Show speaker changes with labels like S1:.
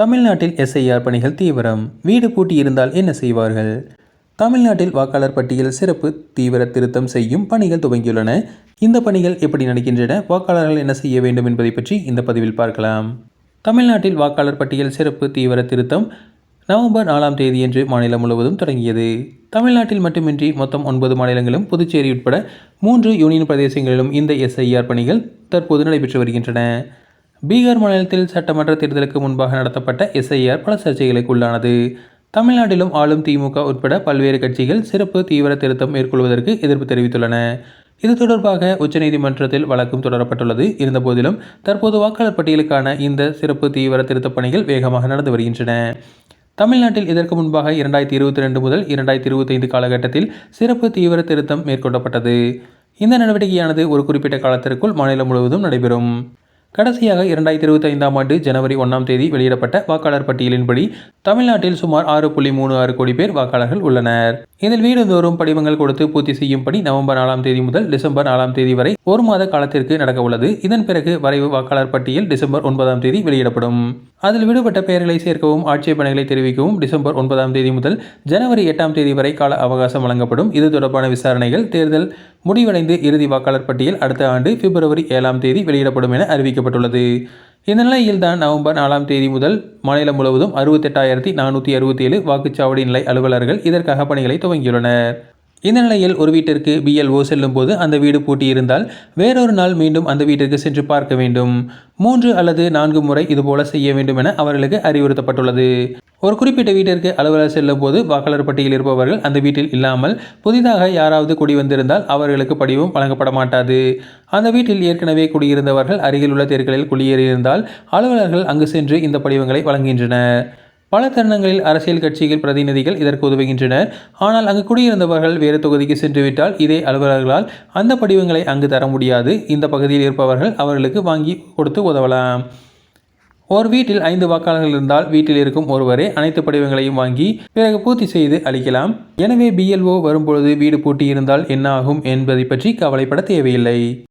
S1: தமிழ்நாட்டில் எஸ்ஐஆர் பணிகள் தீவிரம். வீடு பூட்டி இருந்தால் என்ன செய்வார்கள்? தமிழ்நாட்டில் வாக்காளர் பட்டியல் சிறப்பு தீவிர திருத்தம் செய்யும் பணிகள் துவங்கியுள்ளன. இந்த பணிகள் எப்படி நடக்கின்றன? வாக்காளர்கள் என்ன செய்ய வேண்டும் என்பதை பற்றி இந்த பதிவில் பார்க்கலாம். தமிழ்நாட்டில் வாக்காளர் பட்டியல் சிறப்பு தீவிர திருத்தம் நவம்பர் நாலாம் தேதியன்று மாநிலம் முழுவதும் தொடங்கியது. தமிழ்நாட்டில் மட்டுமின்றி மொத்தம் ஒன்பது மாநிலங்களும் புதுச்சேரி உட்பட மூன்று யூனியன் பிரதேசங்களிலும் இந்த எஸ்ஐஆர் பணிகள் தற்போது நடைபெற்று வருகின்றன. பீகார் மாநிலத்தில் சட்டமன்ற தேர்தலுக்கு முன்பாக நடத்தப்பட்ட எஸ்ஐஆர் பல சர்ச்சைகளுக்கு உள்ளானது. தமிழ்நாட்டிலும் ஆளும் திமுக உட்பட பல்வேறு கட்சிகள் சிறப்பு தீவிர திருத்தம் மேற்கொள்வதற்கு எதிர்ப்பு தெரிவித்துள்ளன. இது தொடர்பாக உச்சநீதிமன்றத்தில் வழக்கும் தொடரப்பட்டுள்ளது. இருந்தபோதிலும் தற்போது வாக்காளர் பட்டியலுக்கான இந்த சிறப்பு தீவிர திருத்தப் பணிகள் வேகமாக நடந்து வருகின்றன. தமிழ்நாட்டில் இதற்கு முன்பாக இரண்டாயிரத்தி இருபத்தி ரெண்டு முதல் இரண்டாயிரத்தி இருபத்தைந்து காலகட்டத்தில் சிறப்பு தீவிர திருத்தம் மேற்கொள்ளப்பட்டது. இந்த நடவடிக்கையானது ஒரு குறிப்பிட்ட காலத்திற்குள் மாநிலம் முழுவதும் நடைபெறும். கடைசியாக இரண்டாயிரத்தி இருபத்தி ஐந்தாம் ஆண்டு ஜனவரி ஒன்றாம் தேதி வெளியிடப்பட்ட வாக்காளர் பட்டியலின்படி தமிழ்நாட்டில் சுமார் ஆறு புள்ளி மூணு ஆறு கோடி பேர் வாக்காளர்கள் உள்ளனர். இதில் வீடுதோறும் படிவங்கள் கொடுத்து பூர்த்தி செய்யும்படி நவம்பர் நாலாம் தேதி முதல் டிசம்பர் நாலாம் தேதி வரை ஒரு மாத காலத்திற்கு நடக்க உள்ளது. இதன் பிறகு வரைவு வாக்காளர் பட்டியல் டிசம்பர் ஒன்பதாம் தேதி வெளியிடப்படும். அதில் விடுபட்ட பெயர்களை சேர்க்கவும் ஆட்சேபனைகளை தெரிவிக்கவும் டிசம்பர் ஒன்பதாம் தேதி முதல் ஜனவரி எட்டாம் தேதி வரை கால அவகாசம் வழங்கப்படும். இது தொடர்பான விசாரணைகள் தேர்தல் முடிவடைந்து இறுதி வாக்காளர் பட்டியல் அடுத்த ஆண்டு பிப்ரவரி ஏழாம் தேதி வெளியிடப்படும் என அறிவிக்கப்பட்டுள்ளது. இந்த நிலையில்தான் நவம்பர் நாலாம் தேதி முதல் மாநிலம் முழுவதும் அறுபத்தெட்டாயிரத்தி நானூற்றி அறுபத்தி ஏழு வாக்குச்சாவடி நிலை அலுவலர்கள் இதற்காக பணிகளை துவங்கியுள்ளனர். இந்த நிலையில் ஒரு வீட்டிற்கு பிஎல்ஓ செல்லும்போது அந்த வீடு பூட்டி இருந்தால் வேறொரு நாள் மீண்டும் அந்த வீட்டிற்கு சென்று பார்க்க வேண்டும். மூன்று அல்லது நான்கு முறை இதுபோல செய்ய வேண்டும் என அவர்களுக்கு அறிவுறுத்தப்பட்டுள்ளது. ஒரு குறிப்பிட்ட வீட்டிற்கு அலுவலர் செல்லும் போது வாக்காளர் பட்டியலில் இருப்பவர்கள் அந்த வீட்டில் இல்லாமல் புதிதாக யாராவது குடி வந்திருந்தால் அவர்களுக்கு படிவும் வழங்கப்பட மாட்டாது. அந்த வீட்டில் ஏற்கனவே குடியிருந்தவர்கள் அருகில் உள்ள தெருக்களில் குடியேறியிருந்தால் அலுவலர்கள் அங்கு சென்று இந்த படிவங்களை வழங்குகின்றனர். பல தருணங்களில் அரசியல் கட்சிகள் பிரதிநிதிகள் இதற்கு உதவுகின்றனர். ஆனால் அங்கு குடியிருந்தவர்கள் வேறு தொகுதிக்கு சென்றுவிட்டால் இதே அலுவலர்களால் அந்த படிவங்களை அங்கு தர முடியாது. இந்த பகுதியில் இருப்பவர்கள் அவர்களுக்கு வாங்கி கொடுத்து உதவலாம். ஒரு வீட்டில் ஐந்து வாக்காளர்கள் இருந்தால் வீட்டில் இருக்கும் ஒருவரே அனைத்து படிவங்களையும் வாங்கி பிறகு பூர்த்தி செய்து அளிக்கலாம். எனவே பிஎல்ஓ வரும்பொழுது வீடு பூட்டி இருந்தால் என்ன ஆகும் என்பதை பற்றி கவலைப்பட தேவையில்லை.